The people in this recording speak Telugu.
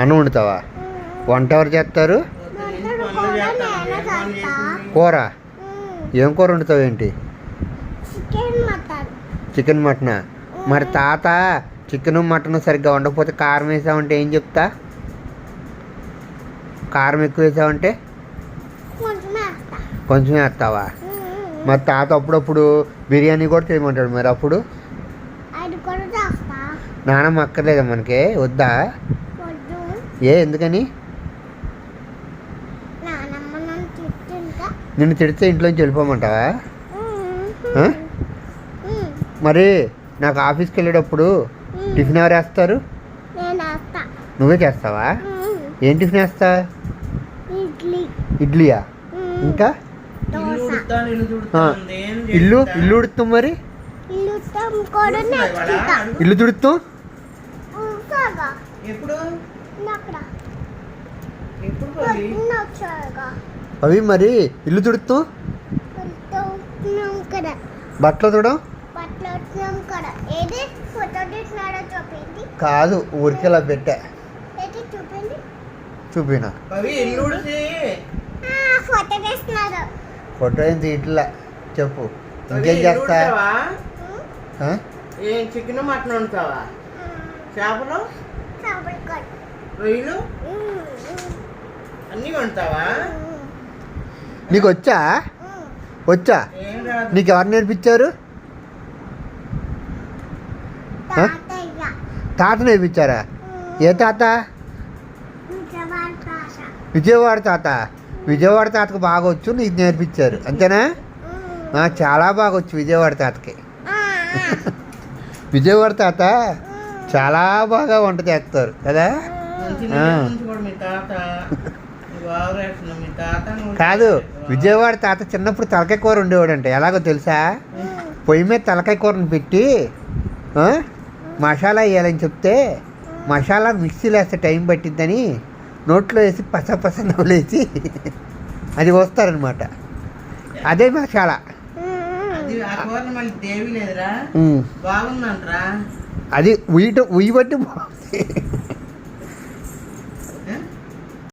అన్నం వండుతావా? వంట ఎవరు చేస్తారు? కూర? ఏం కూర వండుతావు ఏంటి? Chicken mutton? మరి తాత చికెన్ మటన్ సరిగ్గా వండకపోతే కారం వేసావంటే ఏం చెప్తా? కారం ఎక్కువ వేసావంటే? కొంచెం వేస్తా కొంచెం వేస్తావా? మరి తాత అప్పుడప్పుడు బిర్యానీ కూడా చేయమంటాడు మరి అప్పుడు? నానమ్మ అక్కర్లేదా మనకి? వద్దు? ఏ ఎందుకని? నన్ను తిడితే ఇంట్లోంచి వెళ్ళిపోమంటావా? మరి నాకు ఆఫీస్కి వెళ్ళేటప్పుడు టిఫిన్ ఎవరు వేస్తారు? నువ్వే చేస్తావా? ఏం టిఫిన్ వేస్తా? ఇడ్లీ. ఇడ్లీయా? ఇంకా? ఇల్లు ఇల్లు ఉడుతాం మరి. ఇల్లు తుడుతాం? అవి మరి ఇల్లు తుడుతాం? బట్టలు తుడం కదా కాదు ఊరికేలా పెట్టా. చూపినా. ఫోటో ఏం తీయట్లా? చెప్పు. ఇంకేం చేస్తా? ఏం చికెన్ మటన్ వండుతావా? చేపలు? రొయ్యలు? అన్నీ వండుతావా నీకు వచ్చా? వచ్చా నీకు ఎవరు నేర్పించారు? తాత నేర్పించారా? ఏ తాత? విజయవాడ తాత. విజయవాడ తాతకు బాగా వచ్చు నీకు నేర్పించారు. అంతేనా? ఆ, చాలా బాగా వచ్చు విజయవాడ తాతకి. విజయవాడ తాత చాలా బాగా వంట చేస్తారు కదా? కాదు. విజయవాడ తాత చిన్నప్పుడు తలకాయ కూర ఉండేవాడంట. ఎలాగో తెలుసా? పొయ్యి మీద తలకాయ కూరని పెట్టి మసాలా వేయాలని చెప్తే మసాలా మిక్సీలో వేస్తే టైం పట్టిద్దని నోట్లో వేసి పస పస నవ్వులేసి అది వస్తారనమాట అదే మసాలా. అది ఉయ్యటం ఉయ్యి బట్టి బాగుంది.